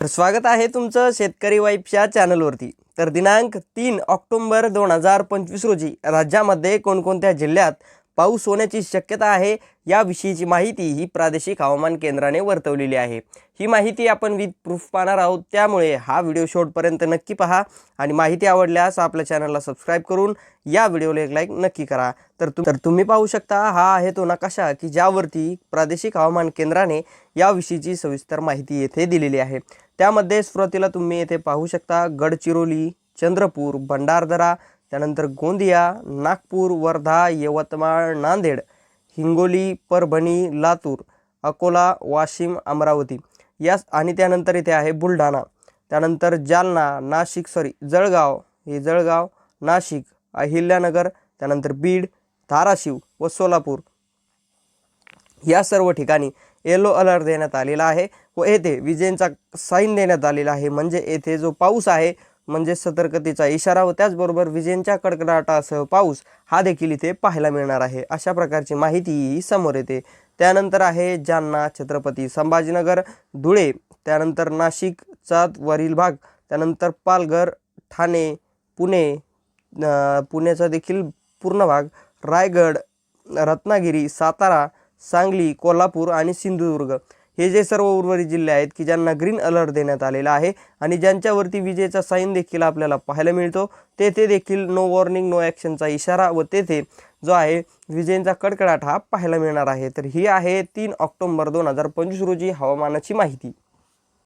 तर स्वागत आहे तुमचं शेतकरी वाईफच्या चॅनलवरती. तर दिनांक तीन ऑक्टोंबर दोन हजार पंचवीस रोजी राज्यामध्ये कोणकोणत्या जिल्ह्यात पाऊस होण्याची शक्यता आहे याविषयीची माहिती ही प्रादेशिक हवामान केंद्राने वर्तवलेली आहे. ही माहिती आपण विथ प्रूफ पाहणार आहोत त्यामुळे हा व्हिडिओ शेवटपर्यंत नक्की पहा आणि माहिती आवडल्यास आपल्या चॅनलला सबस्क्राईब करून या व्हिडिओला एक लाईक नक्की करा. तर तु तर तुम्ही पाहू शकता हा आहे तो नकाशा की ज्यावरती प्रादेशिक हवामान केंद्राने याविषयीची सविस्तर माहिती येथे दिलेली आहे. त्यामध्ये सुरुवातीला तुम्ही येथे पाहू शकता गडचिरोली चंद्रपूर भंडारदरा त्यानंतर गोंदिया नागपूर वर्धा यवतमाळ नांदेड हिंगोली परभणी लातूर अकोला वाशिम अमरावती. यास आणि त्यानंतर इथे आहे बुलढाणा. त्यानंतर जालना नाशिक सॉरी जळगाव. हे जळगाव नाशिक अहिल्यानगर त्यानंतर बीड धाराशिव व सोलापूर. या सर्व ठिकाणी येलो अलर्ट देण्यात आलेला आहे व येथे विजेंचा साईन देण्यात आलेला आहे. म्हणजे येथे जो पाऊस आहे म्हणजे सतर्कतेचा इशारा व त्याचबरोबर विजेंच्या कडकडाटासह पाऊस हा देखील इथे पाहायला मिळणार आहे. अशा प्रकारची माहितीही समोर येते. त्यानंतर आहे जालना छत्रपती संभाजीनगर धुळे त्यानंतर नाशिकचा वरील भाग त्यानंतर पालघर ठाणे पुणे पुण्याचा देखील पूर्ण भाग रायगड रत्नागिरी सातारा सांगली कोल्हापूर आणि सिंधुदुर्ग. हे जे सर्व उर्वरित जिल्हे आहेत की ज्यांना ग्रीन अलर्ट देण्यात आलेला आहे आणि ज्यांच्यावरती विजेचा साईन देखील आपल्याला पाहायला मिळतो तेथे देखील नो वॉर्निंग नो ॲक्शनचा इशारा व तेथे जो आहे विजेंचा कडकडाट हा पाहायला मिळणार आहे. तर ही आहे तीन ऑक्टोंबर दोन हजार पंचवीस रोजी हवामानाची माहिती.